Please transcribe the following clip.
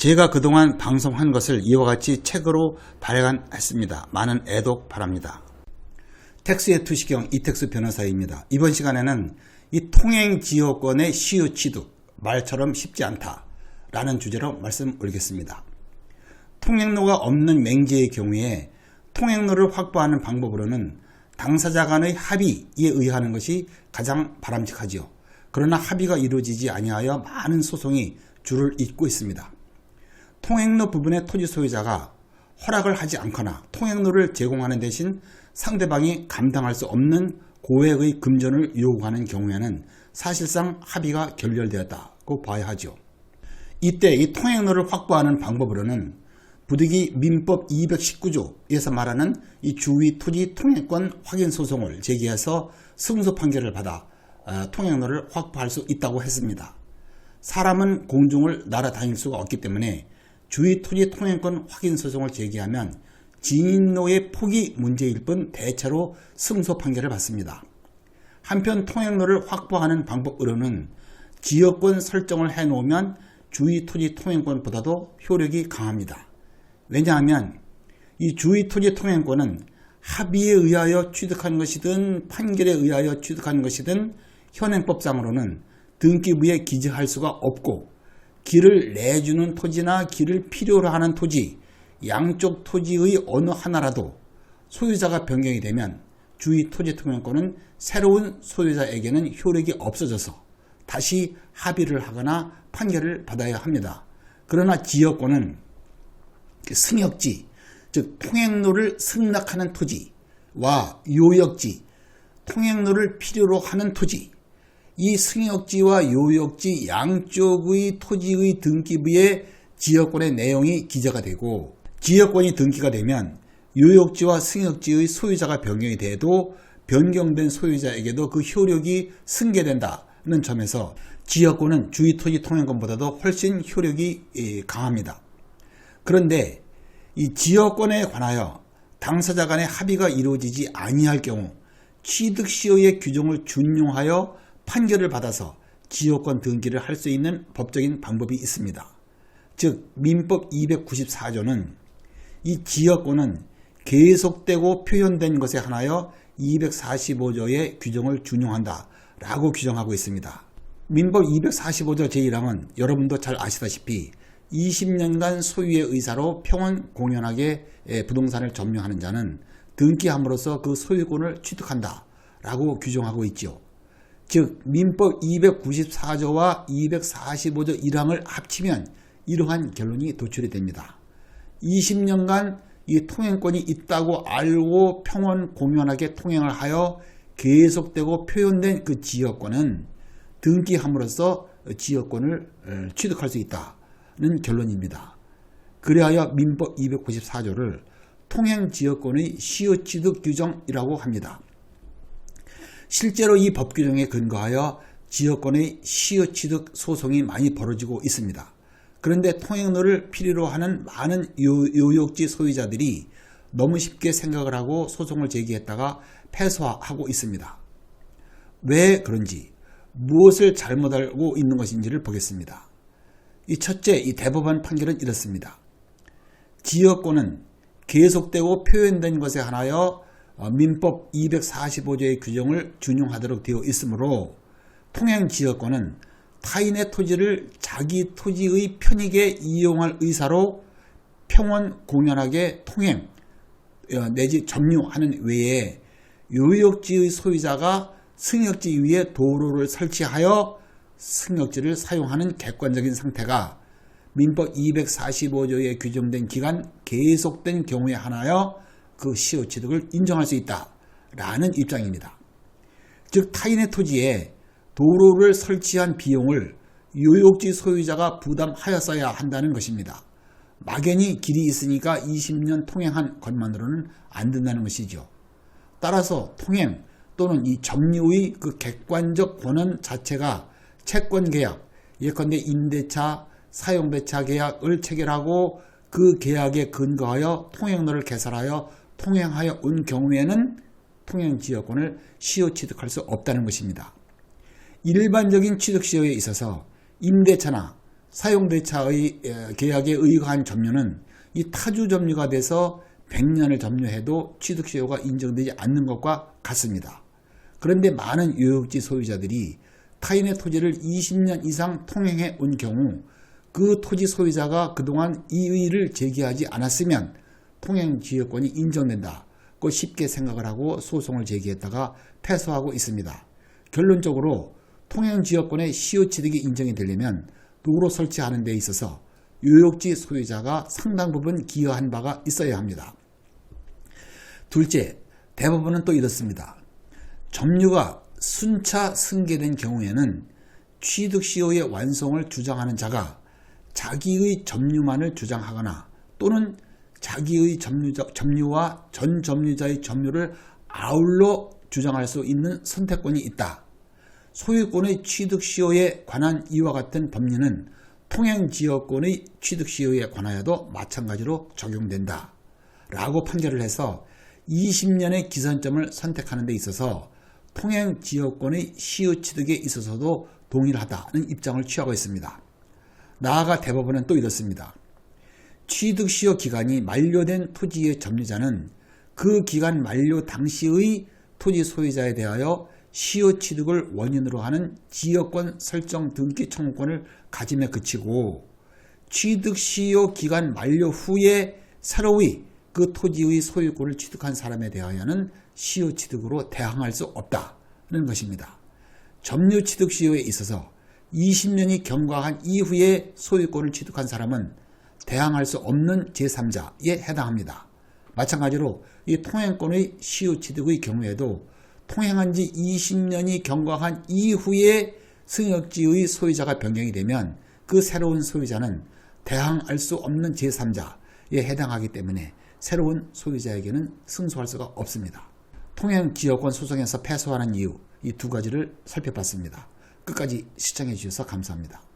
제가 그동안 방송한 것을 이와 같이 책으로 발간했습니다. 많은 애독 바랍니다. 텍스의 투시경 이택수 변호사입니다. 이번 시간에는 이 통행 지역권의 시효 취득, 말처럼 쉽지 않다 라는 주제로 말씀 올리겠습니다. 통행로가 없는 맹지의 경우에 통행로를 확보하는 방법으로는 당사자 간의 합의에 의하는 것이 가장 바람직하지요. 그러나 합의가 이루어지지 아니하여 많은 소송이 줄을 잇고 있습니다. 통행로 부분의 토지 소유자가 허락을 하지 않거나 통행로를 제공하는 대신 상대방이 감당할 수 없는 고액의 금전을 요구하는 경우에는 사실상 합의가 결렬되었다고 봐야 하죠. 이때 이 통행로를 확보하는 방법으로는 부득이 민법 219조에서 말하는 이 주위 토지 통행권 확인 소송을 제기해서 승소 판결을 받아 어, 통행로를 확보할 수 있다고 했습니다. 사람은 공중을 날아다닐 수가 없기 때문에 주위 토지 통행권 확인 소송을 제기하면 진입로의 폭이 문제일 뿐 대체로 승소 판결을 받습니다. 한편 통행로를 확보하는 방법으로는 지역권 설정을 해놓으면 주위 토지 통행권보다도 효력이 강합니다. 왜냐하면 이 주위 토지 통행권은 합의에 의하여 취득한 것이든 판결에 의하여 취득한 것이든 현행법상으로는 등기부에 기재할 수가 없고 길을 내주는 토지나 길을 필요로 하는 토지, 양쪽 토지의 어느 하나라도 소유자가 변경이 되면 주위 토지 통행권은 새로운 소유자에게는 효력이 없어져서 다시 합의를 하거나 판결을 받아야 합니다. 그러나 지역권은 승역지, 즉 통행로를 승낙하는 토지와 요역지, 통행로를 필요로 하는 토지, 이 승역지와 요역지 양쪽의 토지의 등기부에 지역권의 내용이 기재가 되고 지역권이 등기가 되면 요역지와 승역지의 소유자가 변경이 돼도 변경된 소유자에게도 그 효력이 승계된다는 점에서 지역권은 주위 토지 통행권보다도 훨씬 효력이 강합니다. 그런데 이 지역권에 관하여 당사자 간의 합의가 이루어지지 아니할 경우 취득시효의 규정을 준용하여 판결을 받아서 지역권 등기를 할 수 있는 법적인 방법이 있습니다. 즉 민법 294조는 이 지역권은 계속되고 표현된 것에 한하여 245조의 규정을 준용한다 라고 규정하고 있습니다. 민법 245조 제1항은 여러분도 잘 아시다시피 20년간 소유의 의사로 평원 공연하게 부동산을 점유하는 자는 등기함으로써 그 소유권을 취득한다 라고 규정하고 있죠. 즉 민법 294조와 245조 1항을 합치면 이러한 결론이 도출이 됩니다. 20년간 이 통행권이 있다고 알고 평원 공연하게 통행을 하여 계속되고 표현된 그 지역권은 등기함으로써 지역권을 취득할 수 있다는 결론입니다. 그리하여 민법 294조를 통행지역권의 시효취득 규정이라고 합니다. 실제로 이 법 규정에 근거하여 지역권의 시효 취득 소송이 많이 벌어지고 있습니다. 그런데 통행로를 필요로 하는 많은 요역지 소유자들이 너무 쉽게 생각을 하고 소송을 제기했다가 패소하고 있습니다. 왜 그런지 무엇을 잘못 알고 있는 것인지를 보겠습니다. 이 첫째, 이 대법원 판결은 이렇습니다. 지역권은 계속되고 표현된 것에 한하여 어, 민법 245조의 규정을 준용하도록 되어 있으므로 통행지역권은 타인의 토지를 자기 토지의 편익에 이용할 의사로 평원 공연하게 통행 어, 내지 점유하는 외에 요역지의 소유자가 승역지 위에 도로를 설치하여 승역지를 사용하는 객관적인 상태가 민법 245조에 규정된 기간 계속된 경우에 하나여 그 시효 취득을 인정할 수 있다라는 입장입니다. 즉 타인의 토지에 도로를 설치한 비용을 요역지 소유자가 부담하였어야 한다는 것입니다. 막연히 길이 있으니까 20년 통행한 것만으로는 안 된다는 것이죠. 따라서 통행 또는 이 점유의 그 객관적 권한 자체가 채권 계약, 예컨대 임대차, 사용배차 계약을 체결하고 그 계약에 근거하여 통행로를 개설하여 통행하여 온 경우에는 통행지역권을 시효 취득할 수 없다는 것입니다. 일반적인 취득시효에 있어서 임대차나 사용대차의 에, 계약에 의거한 점유는 이 타주 점유가 돼서 100년을 점유해도 취득시효가 인정되지 않는 것과 같습니다. 그런데 많은 유역지 소유자들이 타인의 토지를 20년 이상 통행해 온 경우 그 토지 소유자가 그동안 이의를 제기하지 않았으면 통행지역권이 인정된다고 쉽게 생각을 하고 소송을 제기했다가 패소하고 있습니다. 결론적으로 통행지역권의 시효취득이 인정이 되려면 도로 설치하는 데 있어서 유역지 소유자가 상당 부분 기여한 바가 있어야 합니다. 둘째, 대부분은 또 이렇습니다. 점유가 순차 승계된 경우에는 취득시효의 완성을 주장하는 자가 자기의 점유만을 주장하거나 또는 자기의 점유자, 점유와 전 점유자의 점유를 아울러 주장할 수 있는 선택권이 있다. 소유권의 취득시효에 관한 이와 같은 법리는 통행지역권의 취득시효에 관하여도 마찬가지로 적용된다. 라고 판결을 해서 20년의 기선점을 선택하는 데 있어서 통행지역권의 시효 취득에 있어서도 동일하다는 입장을 취하고 있습니다. 나아가 대법원은 또 이렇습니다. 취득시효 기간이 만료된 토지의 점유자는 그 기간 만료 당시의 토지 소유자에 대하여 시효 취득을 원인으로 하는 지역권 설정 등기 청구권을 가짐에 그치고 취득 시효 기간 만료 후에 새로이 그 토지의 소유권을 취득한 사람에 대하여는 시효 취득으로 대항할 수 없다는 것입니다. 점유 취득 시효에 있어서 20년이 경과한 이후에 소유권을 취득한 사람은 대항할 수 없는 제3자에 해당합니다. 마찬가지로 이 통행권의 시효 취득의 경우에도 통행한 지 20년이 경과한 이후에 승역지의 소유자가 변경이 되면 그 새로운 소유자는 대항할 수 없는 제3자에 해당하기 때문에 새로운 소유자에게는 승소할 수가 없습니다. 통행지역권 소송에서 패소하는 이유 이 두 가지를 살펴봤습니다. 끝까지 시청해 주셔서 감사합니다.